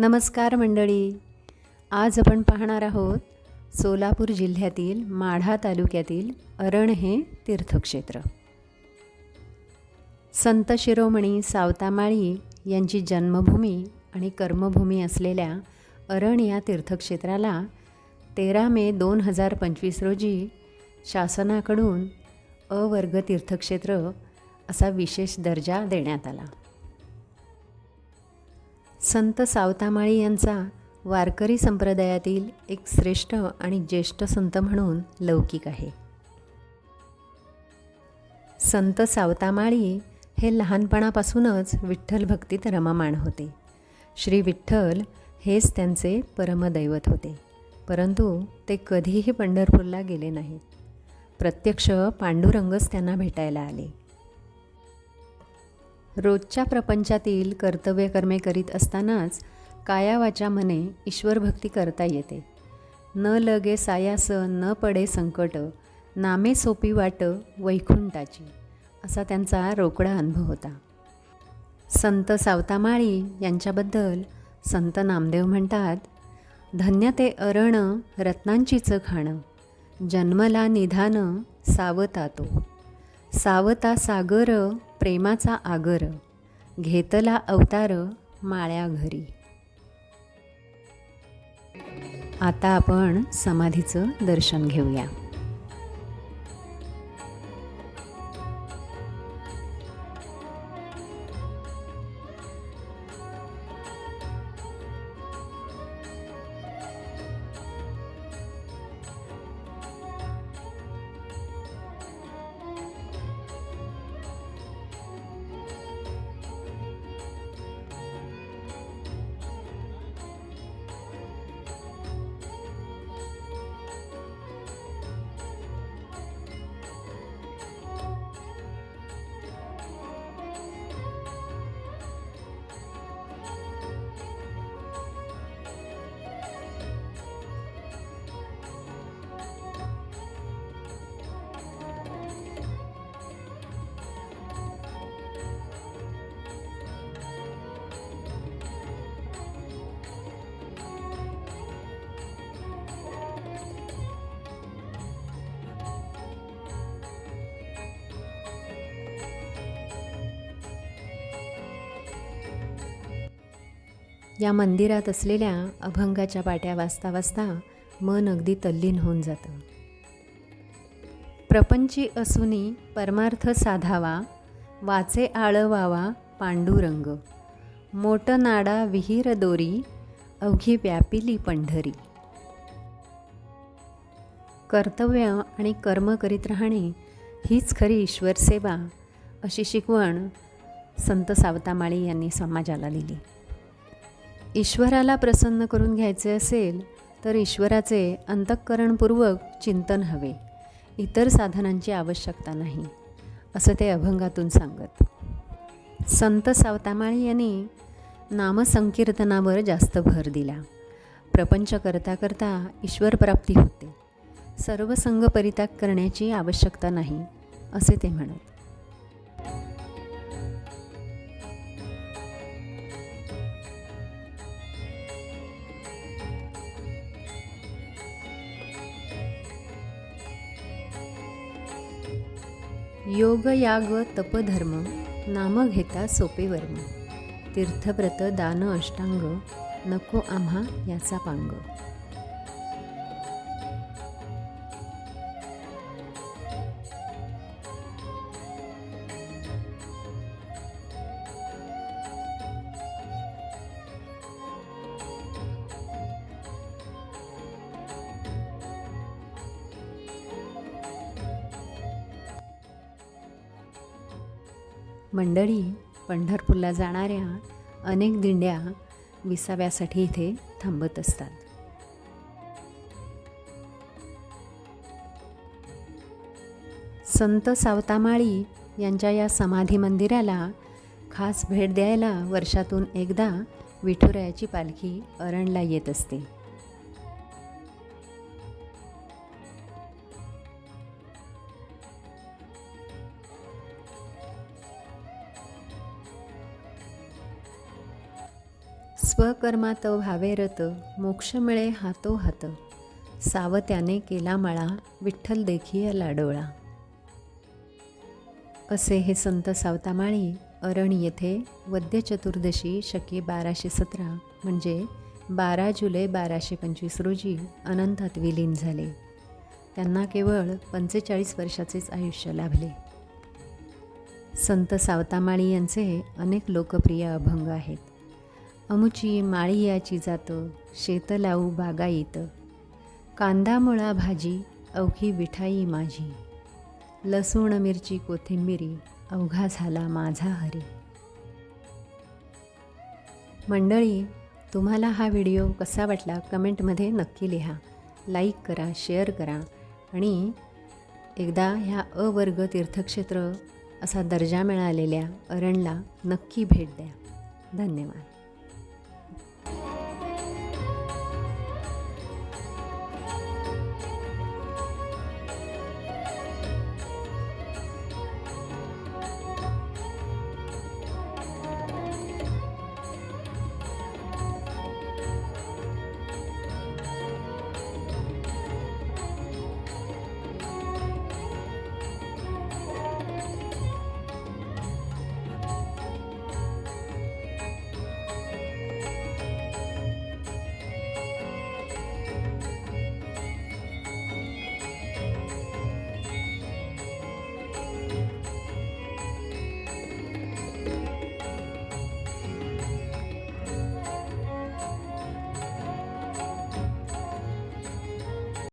नमस्कार मंडळी. आज आपण पाहणार आहोत सोलापूर जिल्ह्यातील माढा तालुक्यातील अरण हे तीर्थक्षेत्र. संत शिरोमणी सावतामाळी यांची जन्मभूमी आणि कर्मभूमी असलेल्या अरण या तीर्थक्षेत्राला तेरा मे दोन हजार पंचवीस रोजी शासनाकडून अवर्ग तीर्थक्षेत्र असा विशेष दर्जा देण्यात आला. संत सावतामाळी यांचा वारकरी संप्रदायातील एक श्रेष्ठ आणि ज्येष्ठ संत म्हणून लौकिक आहे. संत सावतामाळी हे लहानपणापासूनच विठ्ठल भक्तीत रममाण होते. श्री विठ्ठल हेच त्यांचे परमदैवत होते परंतु ते कधीही पंढरपूरला गेले नाहीत. प्रत्यक्ष पांडुरंगच त्यांना भेटायला आले. रोजच्या प्रपंचातील कर्तव्यकर्मे करीत असतानाच कायावाच्या मने ईश्वरभक्ती करता येते. न लगे सायास न पडे संकट नामे सोपी वाट वैकुंठाची असा त्यांचा रोकडा अनुभव होता. संत सावतामाळी यांच्याबद्दल संत नामदेव म्हणतात धन्य ते अरण रत्नांचीच खाणं जन्मला निधान सावता तो. सावता सागर प्रेमाचा आगर. घेतला अवतार माळ्या घरी. आता आपण समाधीचं दर्शन घेऊया. या मंदिरात असलेल्या अभंगाच्या पाट्या वाचता वाचता मन अगदी तल्लीन होऊन जातं. प्रपंची असुनी परमार्थ साधावा वाचे आळवावा पांडुरंग मोट नाडा विहीर दोरी अवघी व्यापिली पंढरी. कर्तव्य आणि कर्म करीत राहणे हीच खरी ईश्वरसेवा अशी शिकवण संत सावतामाळी यांनी समाजाला दिली. ईश्वराला प्रसन्न करून घ्यायचे असेल तर ईश्वराचे अंतःकरणपूर्वक चिंतन हवे. इतर साधनांची आवश्यकता नाही असं ते अभंगातून सांगत. संत सावतामाळी यांनी नामसंकीर्तनावर जास्त भर दिला. प्रपंच करता करता ईश्वरप्राप्ती होते. सर्व संघ परित्याग करण्याची आवश्यकता नाही असे ते म्हणत. योग याग तपधर्म नाम घेता सोपे वर्म. तीर्थव्रत दान अष्टांग नको आम्हा याचा पांग. मंडळी पंढरपूरला जाणाऱ्या अनेक दिंड्या विसाव्यासाठी इथे थांबत असतात. संत सावतामाळी यांच्या या समाधी मंदिराला खास भेट द्यायला वर्षातून एकदा विठुरायाची पालखी अरणला येत असते. स्वकर्मात भावेरत मोक्ष मिळे हातो हात. सावत्याने केला मळा विठ्ठल देखीय लाडोळा. असे हे संत सावतामाळी अरण येथे वद्य चतुर्दशी शके बाराशे सतरा म्हणजे बारा जुलै बाराशे पंचवीस रोजी अनंतात विलीन झाले. त्यांना केवळ पंचेचाळीस वर्षाचेच आयुष्य लाभले. संत सावतामाळी यांचे अनेक लोकप्रिय अभंग आहेत. अमुची माळी याची जात शेत लावू बागायत कांदा मुळा भाजी अवघी विठाई माझी. लसूण मिरची कोथिंबिरी अवघा झाला माझा हरी. मंडळी तुम्हाला हा व्हिडिओ कसा वाटला कमेंटमध्ये नक्की लिहा. लाईक करा शेअर करा आणि एकदा ह्या अवर्ग तीर्थक्षेत्र असा दर्जा मिळालेल्या अरणला नक्की भेट द्या. धन्यवाद.